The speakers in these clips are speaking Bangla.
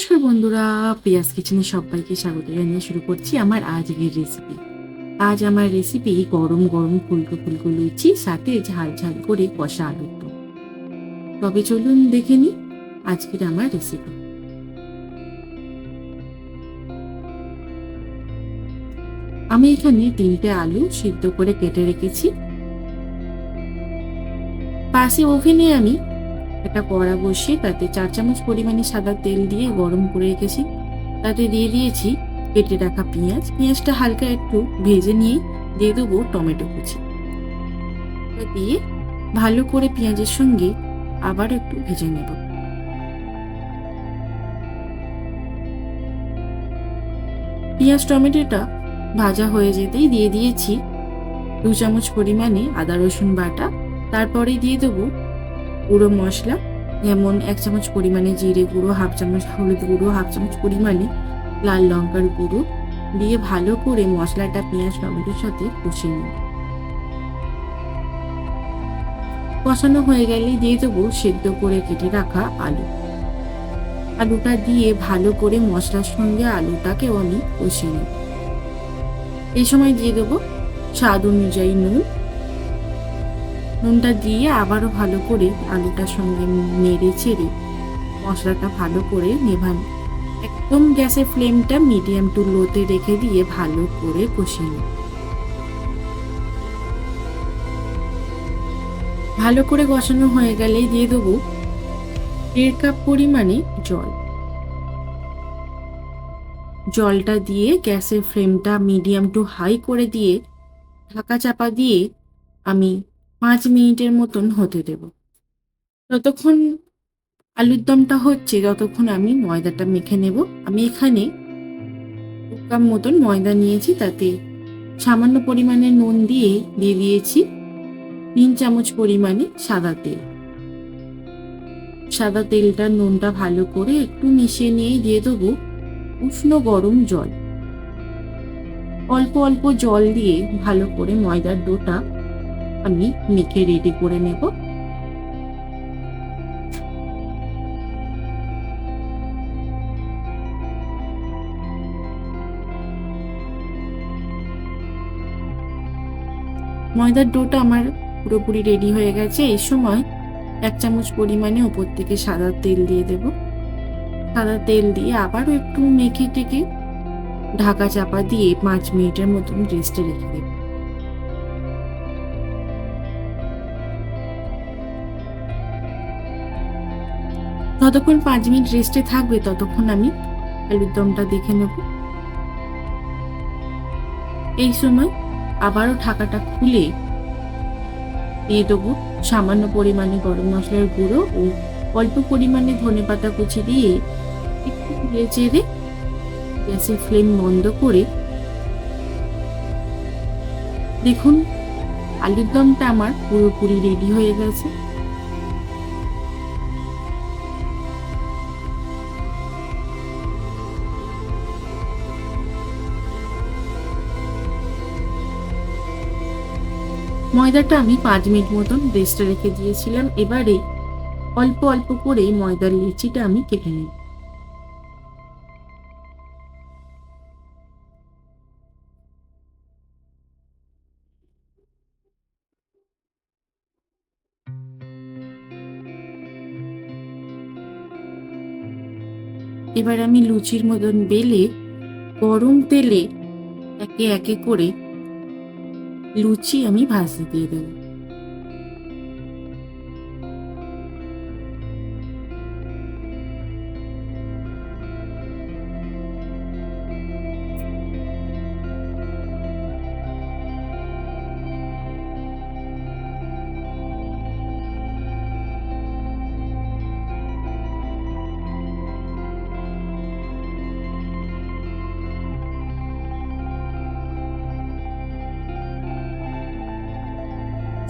নমস্কার বন্ধুরা, পিয়াজ কিচেনে সবাইকে স্বাগত জানিয়ে শুরু করছি আমার আজকের রেসিপি আজ আমার রেসিপি গরম গরম ফুলকো ফুলকো লুচি, সাথে ঝাল ঝাল করে কষা দম তবে চলুন দেখে নি আজকের আমার রেসিপি আমি এখানে তিনটে আলু সিদ্ধ করে কেটে রেখেছি। পাশে ওভেনে আমি একটা কড়া বসিয়ে তাতে চার চামচ পরিমাণে সাদা তেল দিয়ে গরম করে রেখেছি। তাতে দিয়ে দিয়েছি কেটে রাখা পেঁয়াজ। পেঁয়াজটা হালকা একটু ভেজে নিয়ে দিয়ে দেবো টমেটো কুচি। দিয়ে ভালো করে পেঁয়াজের সঙ্গে আবার একটু ভেজে নেব। পেঁয়াজ, টমেটোটা ভাজা হয়ে যেতেই দিয়ে দিয়েছি দু চামচ পরিমাণে আদা রসুন বাটা। তারপরে দিয়ে দেবো গুঁড়ো মশলা, যেমন এক চামচ পরিমাণে জিরে গুঁড়ো, হাফ চামচ হলুদ গুঁড়ো, হাফ চামচ পরিমাণে লাল লঙ্কার গুঁড়ো দিয়ে ভালো করে মশলাটা, পেঁয়াজ, টমেটোর সাথে কষিয়ে নেব কষানো হয়ে গেলে দিয়ে দেবো সেদ্ধ করে কেটে রাখা আলু। আলুটা দিয়ে ভালো করে মশলার সঙ্গে আলুটাকেও আমি কষিয়ে নিই এই সময় দিয়ে দেবো স্বাদ অনুযায়ী নুন নুনটা দিয়ে আবারও ভালো করে আলুটার সঙ্গে নেড়ে চেড়ে মশলাটা ভালো করে নেভান। একদম গ্যাসের ফ্লেমটা মিডিয়াম টু লোতে রেখে দিয়ে ভালো করে কষিয়ে ভালো করে কষানো হয়ে গেলেই দিয়ে দেবো দেড় কাপ পরিমাণে জল। জলটা দিয়ে গ্যাসের ফ্লেমটা মিডিয়াম টু হাই করে দিয়ে ঢাকা চাপা দিয়ে আমি পাঁচ মিনিটের মতন হতে দেব। ততক্ষণ আলুর দমটা হচ্ছে, ততক্ষণ আমি ময়দাটা মেখে নেব। আমি এখানে কাপ মতন ময়দা নিয়েছি, তাতে সামান্য পরিমাণে নুন দিয়ে দিয়ে দিয়েছি। তিন চামচ পরিমাণে সাদা তেল। সাদা তেলটা নুনটা ভালো করে একটু মিশিয়ে নিয়ে দিয়ে দেবো উষ্ণ গরম জল। অল্প অল্প জল দিয়ে ভালো করে ময়দার ডোটা আমি মেখে রেডি করে নেব। ময়দার ডোটা আমার পুরোপুরি রেডি হয়ে গেছে। এই সময় এক চামচ পরিমাণে ওপর থেকে সাদা তেল দিয়ে দেব। সাদা তেল দিয়ে আবারও একটু মেখে টেকে ঢাকা চাপা দিয়ে পাঁচ মিনিটের মতন রেস্টে রেখে দেব। যতক্ষণ পাঁচ মিনিট রেস্টে থাকবে, ততক্ষণ আমি আলুর দমটা দেখে নেব। এই সময় আবারও ঢাকাটা খুলে দিয়ে দেবো সামান্য পরিমাণে গরম মশলার গুঁড়ো ও অল্প পরিমাণে ধনে পাতা কুচি দিয়ে একটু নেড়ে চেড়ে গ্যাসের ফ্লেম বন্ধ করে দেখুন আলুর দমটা আমার পুরোপুরি রেডি হয়ে গেছে। ময়দাটা আমি পাঁচ মিনিট মতন রেস্টে রেখে দিয়েছিলাম। এবারে অল্প অল্প করে ময়দার লিচিটা আমি কেটে নিই এবার আমি লুচির মতন বেলে গরম তেলে একে একে করে লুচি আমি ভাজতে দিয়ে দেবো।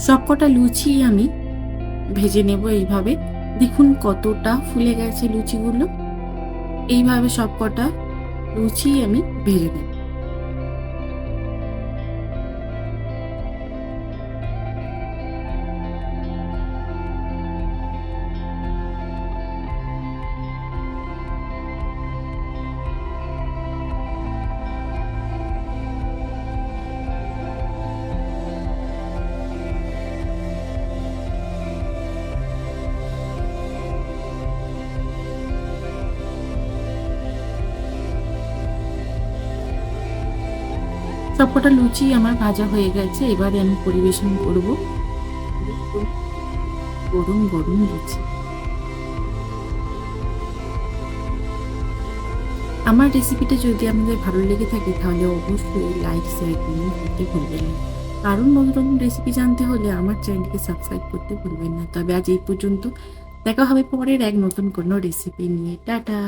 সবকটা লুচি আমি ভেজে নেব এইভাবে। দেখুন কতটা ফুলে গেছে লুচিগুলো। এইভাবে সবকটা লুচি আমি ভেজে নেব। সবকটা লুচি আমার ভাজা হয়ে গেছে, এবারে আমি পরিবেশন করব। গরম গরম লুচি। আমার রেসিপিটা যদি আপনাদের ভালো লেগে থাকে, তাহলে অবশ্যই লাইক শেয়ার কমেন্ট করতে ভুলবেন না। কারণ নতুন রেসিপি জানতে হলে আমার চ্যানেলকে সাবস্ক্রাইব করতে ভুলবেন না। তবে আজ এই পর্যন্ত দেখা হবে পরের এক নতুন কোনো রেসিপি নিয়ে। টাটা!